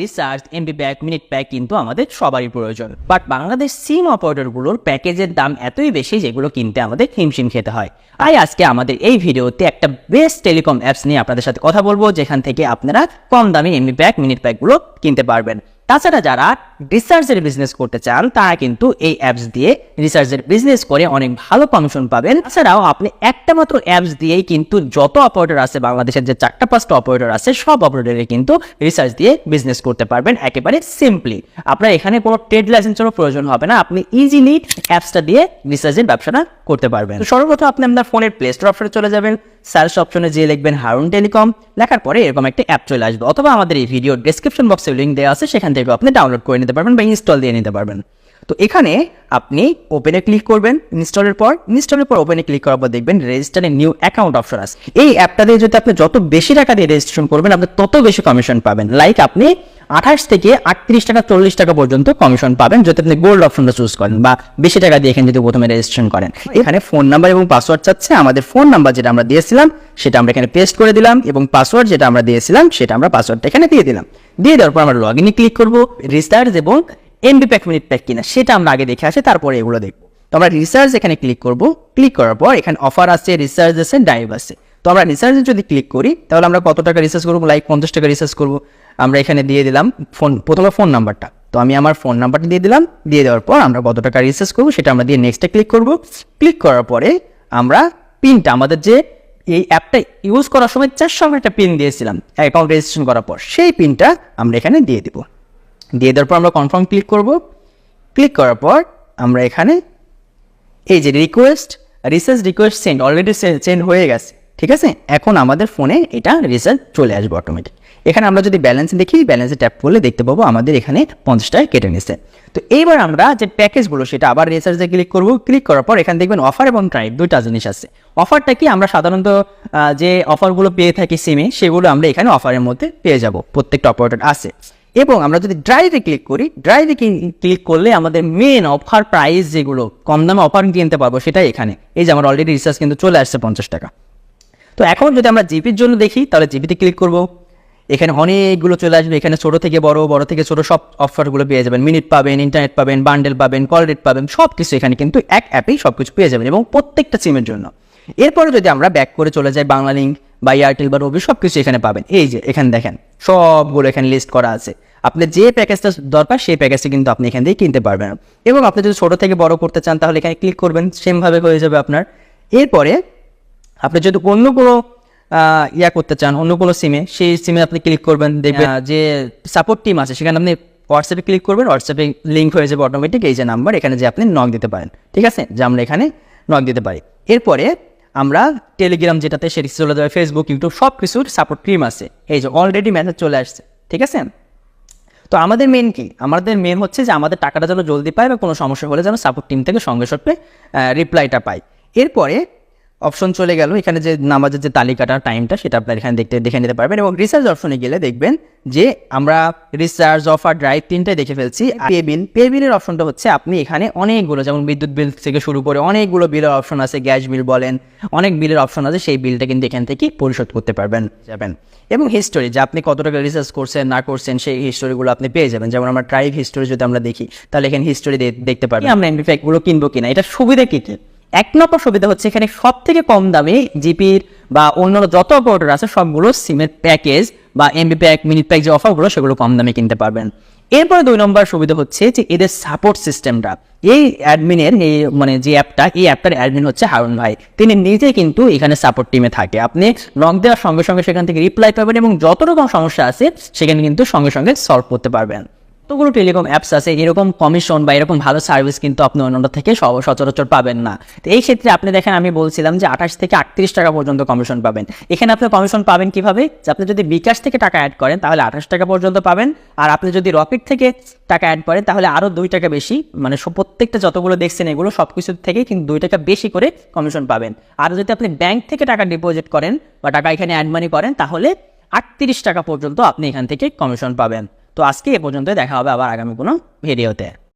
Research MB pack minute pack কিন্তু আমাদের সবারই প্রয়োজন। বাট বাংলাদেশ সিম অপারেটরগুলোর প্যাকেজের দাম এতই বেশি যেগুলো কিনতে আমাদের হিমশিম খেতে হয়। তাই আজকে আমাদের এই ভিডিওতে একটা বেস্ট টেলিকম অ্যাপস নিয়ে আপনাদের সাথে কথা বলব, যেখান থেকে আপনারা কম দামে এমবি প্যাক মিনিট প্যাকগুলো কিনতে পারবেন। তাছাড়া যারা রিসার্চের বিজনেস করতে চান, তারা কিন্তু এই অ্যাপস দিয়ে রিসার্চের বিজনেস করে অনেক ভালো কমিশন পাবেন। তাছাড়াও আপনি একটা মাত্র অ্যাপস দিয়েই কিন্তু যত অপারেটর আছে, বাংলাদেশের যে চারটা পাঁচটা অপারেটর আছে, সব অপারেটরে কিন্তু রিসার্চ দিয়ে বিজনেস করতে পারবেন একেবারে সিম্পলি আপনার এখানে কোনো ট্রেড লাইসেন্সেরও প্রয়োজন হবে না, আপনি ইজিলি অ্যাপসটা দিয়ে রিসার্চের ব্যবসাটা করতে পারবেন। সর্বপ্রথম আপনি আপনার ফোনের প্লে স্টোর অপশনে চলে যাবেন সার্চ অপশনে যে লিখবেন হারুন টেলিকম লেখার পরে এরকম একটা অ্যাপ চলে আসবে। অথবা আমাদের এই ভিডিও ডেসক্রিপশন বক্সে লিঙ্ক দেওয়া আছে, সেখান থেকে আপনি ডাউনলোড করে নিতে পারবেন বা ইনস্টল দিয়ে নিতে পারবেন। তো এখানে আপনি ওপেনে ক্লিক করবেন ইনস্টলের পর ইনস্টলের পর ওপেনে ক্লিক করার পর দেখবেন রেজিস্টারে নিউ অ্যাকাউন্ট অপশন আছে। এই অ্যাপটা দিয়ে যদি আপনি যত বেশি টাকা দিয়ে রেজিস্ট্রেশন করবেন, আপনি তত বেশি কমিশন পাবেন। লাইক আপনি আঠাশ থেকে আটত্রিশ টাকা, চল্লিশ টাকা পর্যন্ত কমিশন পাবেন যদি আপনি গোল্ড অপশনটা চুজ করেন বা বেশি টাকা দিয়ে এখানে যদি প্রথমে রেজিস্ট্রেশন করেন। এখানে ফোন নাম্বার এবং পাসওয়ার্ড চাচ্ছে, আমাদের ফোন নাম্বার যেটা আমরা দিয়েছিলাম, সেটা আমরা এখানে পেস্ট করে দিলাম এবং পাসওয়ার্ড যেটা আমরা দিয়েছিলাম, সেটা আমরা পাসওয়ার্ডটা এখানে দিয়ে দিলাম। দিয়ে দেওয়ার পর আমরা লগ ইনে ক্লিক করব রিসার্চ এবং এমবি প্যাক মিনিট প্যাক কিনা, সেটা আমরা আগে দেখে আসি, তারপরে এগুলো দেখব। তো আমরা রিসার্চ এখানে ক্লিক করব ক্লিক করার পর এখানে অফার আছে রিসার্চ আছে ডাইভ আছে। তো আমরা রিসার্চে যদি ক্লিক করি, তাহলে আমরা কত টাকা রিসার্চ করব? লাইক পঞ্চাশ টাকা রিসার্চ করব। আমরা এখানে দিয়ে দিলাম ফোন প্রথমে ফোন নাম্বারটা তো আমি আমার ফোন নাম্বারটা দিয়ে দিলাম, দিয়ে দেওয়ার পর আমরা কত টাকা রিসার্চ করব সেটা আমরা দিয়ে নেক্সটে ক্লিক করব। ক্লিক করার পরে আমরা পিনটা আমাদের যে এই অ্যাপটা ইউজ করার সময় চার সঙ্গে একটা পিন দিয়েছিলাম অ্যাকাউন্ট রেজিস্ট্রেশন করার পর, সেই পিনটা আমরা এখানে দিয়ে দিব। দিয়ে দেওয়ার পর আমরা কনফার্ম ক্লিক করব। ক্লিক করার পর আমরা এখানে এই যে request research request send already send হয়ে গেছে, ঠিক আছে? এখন আমাদের ফোনে এটা রিসার্চ চলে আসবে অটোমেটিক এখানে আমরা যদি ব্যালেন্স দেখি ব্যালেন্সে ট্যাপ করলে দেখতে পাবো আমাদের এখানে পঞ্চাশ টাকা কেটে নিচ্ছে তো এইবার আমরা যে প্যাকেজগুলো সেটা আবার রিসার্চে ক্লিক করব। ক্লিক করার পর এখানে দেখবেন অফার এবং ট্রাইব দুইটা জিনিস আছে। অফারটা কি? আমরা সাধারণত যে অফারগুলো পেয়ে থাকি সিমে সেগুলো আমরা এখানে অফারের মধ্যে পেয়ে যাব। প্রত্যেকটা অপারেটর আছে। এবং আমরা যদি ড্রাইভে ক্লিক করি ড্রাইভে ক্লিক করলে আমাদের মেন অফার প্রাইস যেগুলো, কম দামে অফার কিনতে পারব সেটাই এখানে। এই যে আমার অলরেডি রিচার্জ কিন্তু চলে আসছে পঞ্চাশ টাকা। তো এখন যদি আমরা জিপির জন্য দেখি, তাহলে জিপিতে ক্লিক করব। এখানে অনেকগুলো চলে আসবে। এখানে ছোট থেকে বড় বড় থেকে ছোট সব অফারগুলো পেয়ে যাবেন। মিনিট পাবেন ইন্টারনেট পাবেন বান্ডেল পাবেন কল রেট পাবেন সব কিছু এখানে কিন্তু এক অ্যাপেই সব কিছু পেয়ে যাবেন এবং প্রত্যেকটা সিমের জন্য। এরপরে যদি আমরা ব্যাক করে চলে যাই বাংলা লিঙ্ক বা এয়ারটেল বা রবি সব কিছু এখানে পাবেন। এই যে, এখানে দেখেন, সবগুলো এখানে লিস্ট করা আছে। আপনার যে প্যাকেজটা দরকার, সেই প্যাকেজটা কিন্তু আপনি এখান থেকে কিনতে পারবেন। এবং আপনি যদি ছোটো থেকে বড় করতে চান, তাহলে এখানে ক্লিক করবেন সেমভাবে হয়ে যাবে আপনার। এরপরে আপনি যদি অন্য কোনো ইয়া করতে চান অন্য কোনো সিমে সেই সিমে আপনি ক্লিক করবেন দেখবেন যে সাপোর্ট টিম আছে সেখানে আপনি হোয়াটসঅ্যাপে ক্লিক করবেন হোয়াটসঅ্যাপে লিঙ্ক হয়ে যাবে অটোমেটিক এই যে নাম্বার এখানে যে আপনি নক দিতে পারেন ঠিক আছে? যে আমরা এখানে নক দিতে পারি। এরপরে আমরা টেলিগ্রাম যেটাতে সেটি চলে যাবে ফেসবুক ইউটিউব সব কিছুর সাপোর্ট টিম আছে। এই যে অলরেডি মেসেজ চলে আসছে ঠিক আছে? তো আমাদের মেন কি? আমাদের মেন হচ্ছে যে আমাদের টাকাটা যেন জলদি পায় বা কোনো সমস্যা হলে যেন সাপোর্ট টিম থেকে সঙ্গে সঙ্গে রিপ্লাইটা পাই এরপরে অপশন চলে গেল। এখানে যে নামাজের যে তালিকাটা টাইমটা সেটা আপনার এখানে দেখতে, দেখে নিতে পারবেন এবং রিসার্চ অপশনে গেলে দেখবেন যে আমরা রিসার্চ অফার ড্রাইভ তিনটাই দেখে ফেলছি। পে বিল পে বিলের অপশনটা হচ্ছে আপনি এখানে অনেকগুলো, যেমন বিদ্যুৎ বিল থেকে শুরু করে অনেকগুলো বিলের অপশন আছে গ্যাস বিল বলেন, অনেক বিলের অপশন আছে, সেই বিলটা কিন্তু এখান থেকে পরিশোধ করতে পারবেন, যাবেন। এবং হিস্টোরি যে আপনি কত টাকা রিসার্চ করছেন, না করছেন, সেই হিস্টোরিগুলো আপনি পেয়ে যাবেন। যেমন আমরা ট্রাইভ হিস্টোরি যদি আমরা দেখি, তাহলে এখানে হিস্টোরি দেখতে পারবেন। আমরা এমপিফ্যাক্টগুলো কিনবো কিনা, এটা সুবিধা কি? এক নম্বর সুবিধা হচ্ছে এখানে সব থেকে কম দামে জিপির বা অন্যান্য যত অপারেটর আছে, সবগুলো সিমের প্যাকেজ বা এমবি প্যাক মিনিট প্যাক যে অফারগুলো, সেগুলো কম দামে কিনতে পারবেন। এরপরে দুই নম্বর সুবিধা হচ্ছে যে এদের সাপোর্ট সিস্টেমটা। এই অ্যাডমিনের, এই মানে যে অ্যাপটা, এই অ্যাপটার অ্যাডমিন হচ্ছে হারুন ভাই। তিনি নিজে কিন্তু এখানে সাপোর্ট টিমে থাকে। আপনি নক দেওয়ার সঙ্গে সঙ্গে সেখান থেকে রিপ্লাই পাবেন এবং যত রকম সমস্যা আছে, সেখানে কিন্তু সঙ্গে সঙ্গে সলভ করতে পারবেন। কতগুলো টেলিকম অ্যাপস আছে, এরকম কমিশন বা এরকম ভালো সার্ভিস কিন্তু আপনি অন্যটা থেকে সচরাচর পাবেন না। তো এই ক্ষেত্রে আপনি দেখেন, আমি বলছিলাম যে আঠাশ থেকে আটত্রিশ টাকা পর্যন্ত কমিশন পাবেন। এখানে আপনি কমিশন পাবেন কীভাবে? যে আপনি যদি বিকাশ থেকে টাকা অ্যাড করেন, তাহলে আঠাশ টাকা পর্যন্ত পাবেন। আর আপনি যদি রকেট থেকে টাকা অ্যাড করেন, তাহলে আরও দুই টাকা বেশি। মানে প্রত্যেকটা যতগুলো দেখছেন এগুলো সব কিছুর থেকে কিন্তু দুই টাকা বেশি করে কমিশন পাবেন। আর যদি আপনি ব্যাংক থেকে টাকা ডিপোজিট করেন বা টাকা এখানে অ্যাড মানি করেন, তাহলে আটত্রিশ টাকা পর্যন্ত আপনি এখান থেকে কমিশন পাবেন। তো আজকে এ পর্যন্ত দেখা হবে আবার আগামী কোনো ভিডিওতে